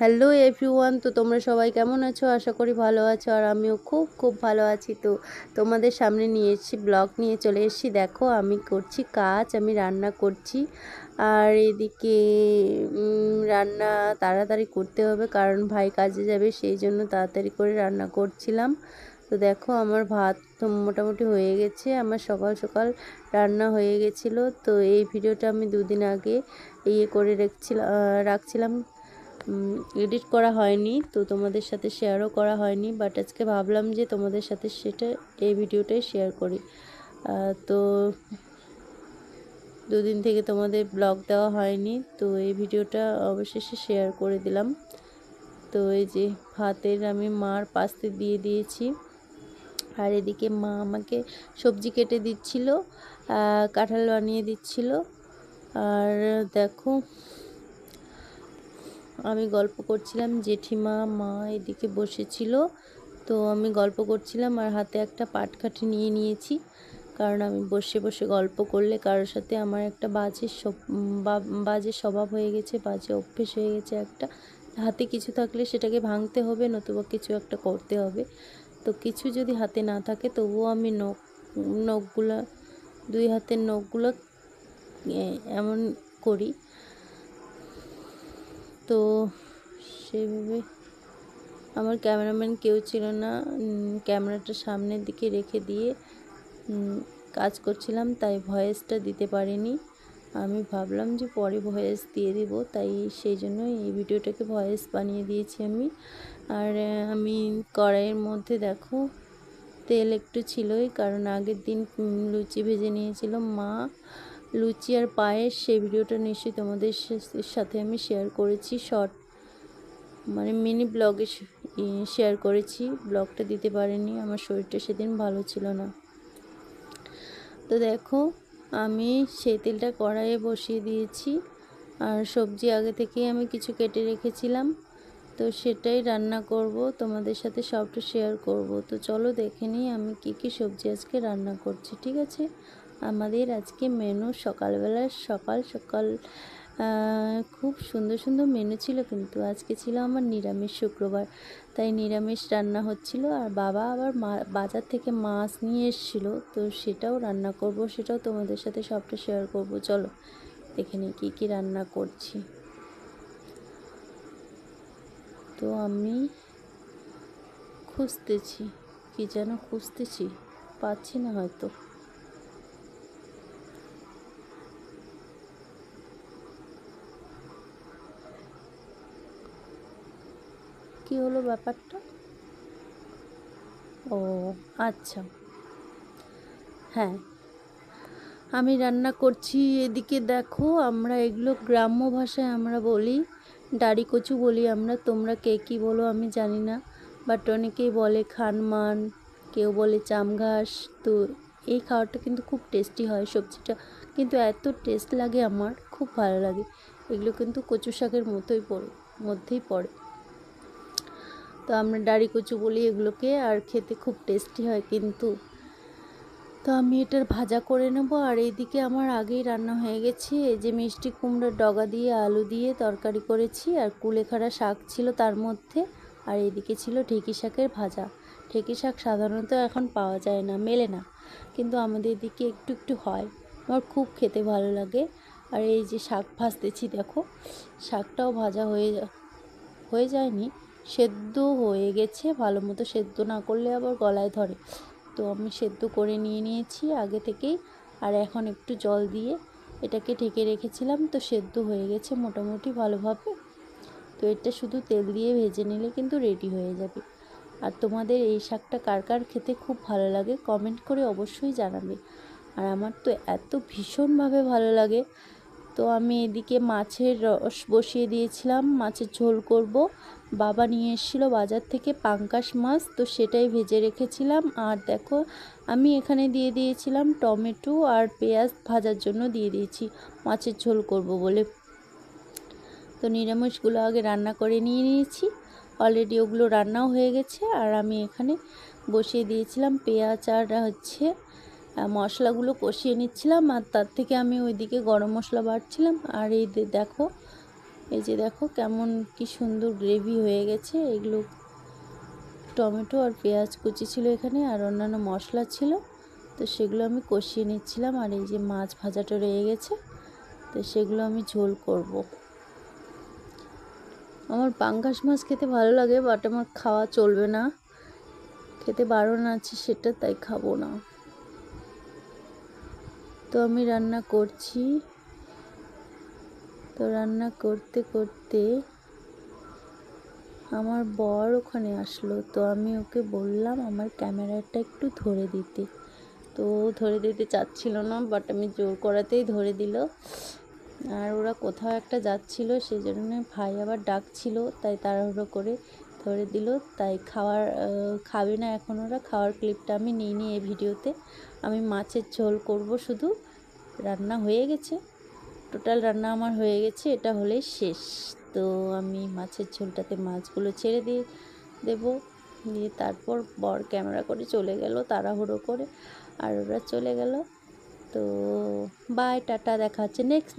Hello everyone তো তোমরা সবাই কেমন আছো? আশা করি ভালো আছো, আর আমিও খুব খুব ভালো আছি। তো তোমাদের সামনে নিয়ে এসেছি, ব্লগ নিয়ে চলে এসেছি। দেখো, আমি করছি কাজ, আমি রান্না করছি। আর এদিকে রান্না তাড়াতাড়ি করতে হবে, কারণ ভাই কাজে যাবে, সেই জন্য তাড়াতাড়ি করে রান্না করছিলাম। তো দেখো, আমার ভাত তো মোটামুটি হয়ে গেছে, আমার সকাল সকাল রান্না হয়ে গেছিল। তো এই ভিডিওটা আমি দুদিন আগে ইয়ে করে রাখছিলাম রাখছিলাম। এডিট করা হয়নি, তো তোমাদের সাথে শেয়ারও করা হয়নি বাট আজকে ভাবলাম যে তোমাদের সাথে সেটা, এই ভিডিওটাই শেয়ার করি। তো দুদিন থেকে তোমাদের ব্লগ দেওয়া হয়নি, তো এই ভিডিওটা অবশেষে শেয়ার করে দিলাম। তো এই যে ভাতের আমি মার পাস্তে দিয়ে দিয়েছি, আর এদিকে মা আমাকে সবজি কেটে দিচ্ছিল কাঁঠাল বানিয়ে দিচ্ছিল, আর দেখো আমি গল্প করছিলাম, জেঠিমা, মা এদিকে বসেছিল। তো আমি গল্প করছিলাম আর হাতে একটা পাটকাঠি নিয়ে নিয়েছি। কারণ আমি বসে বসে গল্প করলে কারোর সাথে আমার একটা বাজে বাজে স্বভাব হয়ে গেছে, বাজে অভ্যেস হয়ে গেছে একটা। হাতে কিছু থাকলে সেটাকে ভাঙতে হবে, নতুবা কিছু একটা করতে হবে। তো কিছু যদি হাতে না থাকে, তবুও আমি নখ, নখগুলো, দুই হাতের নখগুলো এমন করি। তো সেইভাবে আমার ক্যামেরাম্যান কেউ ছিল না। ক্যামেরাটা সামনের দিকে রেখে দিয়ে কাজ করছিলাম, তাই ভয়েসটা দিতে পারিনি। আমি ভাবলাম যে পরে ভয়েস দিয়ে দিব, তাই সেই জন্য এই ভিডিওটাকে ভয়েস বানিয়ে দিয়েছি আমি। আর আমি কড়াইয়ের মধ্যে দেখো, তেল একটু ছিলই, কারণ আগের দিন লুচি ভেজে নিয়েছিল মা। লুচি আর পায়েস, সেই ভিডিওটা নিশ্চয়ই তোমাদের সাথে আমি শেয়ার করেছি শর্ট মানে মিনি ব্লগে শেয়ার করেছি। ব্লগটা দিতে পারিনি, আমার শরীরটা সেদিন ভালো ছিল না। তো দেখো, আমি সেই তেলটা কড়াইয়ে বসিয়ে দিয়েছি, আর সবজি আগে থেকেই আমি কিছু কেটে রেখেছিলাম। তো সেটাই রান্না করব, তোমাদের সাথে সবটা শেয়ার করব। তো চলো দেখে নিই আমি কি কি সবজি আজকে রান্না করছি, ঠিক আছে? আমাদের আজকে মেনু সকালবেলা সকাল সকাল খুব সুন্দর সুন্দর মেনু ছিল কিন্তু আজকে ছিল আমার নিরামিষ শুক্রবার। তাই নিরামিষ রান্না হচ্ছিল আর বাবা আবার বাজার থেকে মাছ নিয়ে এসেছিল, তো সেটাও রান্না করব, সেটাও তোমাদের সাথে সবটা শেয়ার করব। চলো, দেখে নিই কী কী রান্না করছি। তো আমি খুঁজতেছি, কি যেন খুঁজতেছি, পাচ্ছি না হয়তো। কি হলো ব্যাপারটা? ও আচ্ছা। হ্যাঁ। আমি রান্না করছি, এদিকে দেখো আমরা এগুলো গ্রাম্য ভাষায় আমরা বলি ডাড়ি কচু বলি আমরা, তোমরা কে কী বলো আমি জানি না। বাট অনেকেই বলে খানমান, কেউ বলে চামঘাস, তো এই খাবারটা কিন্তু খুব টেস্টি হয় সবজিটা। কিন্তু এত টেস্ট লাগে আমার, খুব ভালো লাগে। এগুলো কিন্তু কচু শাকের মতোই পড়ে, মধ্যেই পড়ে। তো আমরা ডাড়ি কচু বলি এগুলোকে, আর খেতে খুব টেস্টি হয় কিন্তু। তো আমি এটার ভাজা করে নেব, আর এইদিকে আমার আগেই রান্না হয়ে গেছে। এই যে মিষ্টি কুমড়োর ডগা দিয়ে, আলু দিয়ে তরকারি করেছি, আর কুলেখাড়া শাক ছিল তার মধ্যে, আর এইদিকে ছিল ঢেঁকি শাকের ভাজা। ঢেঁকি শাক সাধারণত এখন পাওয়া যায় না, মেলে না, কিন্তু আমাদের এদিকে একটু একটু হয়। আমার খুব খেতে ভালো লাগে। আর এই যে শাক ভাজতেছি, দেখো, শাকটাও ভাজা হয়ে হয়ে যায়নি। সেদ্ধ হয়ে গেছে, ভালো মতো সেদ্ধ না করলে আবার গলায় ধরে। তো আমি সেদ্ধ করে নিয়ে নিয়েছি আগে থেকেই। আর এখন একটু জল দিয়ে এটাকে ঢেকে রেখেছিলাম, তো সেদ্ধ হয়ে গেছে মোটামুটি ভালোভাবে। তো এটা শুধু তেল দিয়ে ভেজে নিলে কিন্তু রেডি হয়ে যাবে। আর তোমাদের এই শাকটা কার কার খেতে খুব ভালো লাগে কমেন্ট করে অবশ্যই জানাবে। আর আমার তো এত ভীষণভাবে ভালো লাগে। তো আমি এদিকে মাছের রস বসিয়ে দিয়েছিলাম, মাছের ঝোল করব। বাবা নিয়ে এসেছিল বাজার থেকে পাঙ্কাশ মাছ, তো সেটাই ভেজে রেখেছিলাম। আর দেখো, আমি এখানে দিয়ে দিয়েছিলাম টমেটো আর পেঁয়াজ ভাজার জন্য দিয়ে দিয়েছি। মাছের ঝোল করব বলে। তো নিরামিষগুলো আগে রান্না করে নিয়ে নিয়েছি। অলরেডি ওগুলো রান্নাও হয়ে গেছে। আর আমি এখানে বসিয়ে দিয়েছিলাম পেঁয়াজ আর হচ্ছে মশলাগুলো কষিয়ে নিচ্ছিলাম। আর তার থেকে আমি ওইদিকে গরম মশলা বাটছিলাম। আর এই দেখো এই যে দেখো কেমন কি সুন্দর গ্রেভি হয়ে গেছে। এগুলো টমেটো আর পেঁয়াজ কুচি ছিল এখানে আর অন্যান্য মশলা ছিল। তো সেগুলো আমি কষিয়ে নিচ্ছিলাম আর এই যে মাছ ভাজাটা রয়ে গেছে। তো সেগুলো আমি ঝোল করব। আমার পাঙ্গাস মাছ খেতে ভালো লাগে বাট আমার খাওয়া চলবে না। খেতে বারণ আছে সেটা তাই খাব না। তো আমি রান্না করছি। তো রান্না করতে করতে আমার বর ওখানে আসলো। তো আমি ওকে বললাম, আমার ক্যামেরাটা একটু ধরে দিতে। তো ধরে দিতে চাচ্ছিল না বাট আমি জোর করাতেই ধরে দিল। আর ওরা কোথাও একটা যাচ্ছিল সেই জন্য ভাই আবার ডাকছিল, তাই তাড়াহুড়ো করে ধরে দিল। তাই খাওয়ার খাবে না এখন ওরা। খাওয়ার ক্লিপটা আমি নিইনি এই ভিডিওতে। আমি মাছের ঝোল করব শুধু। রান্না হয়ে গেছে। টোটাল রান্না আমার হয়ে গেছে, এটা হলেই শেষ। তো আমি মাছের ঝোলটাতে মাছগুলো ছেড়ে দিয়ে দেবো। দিয়ে তারপর বর ক্যামেরা করে চলে গেল, তাড়াহুড়ো করে, আর ওরা চলে গেল। তো বাই টাটা, দেখা হচ্ছে নেক্সট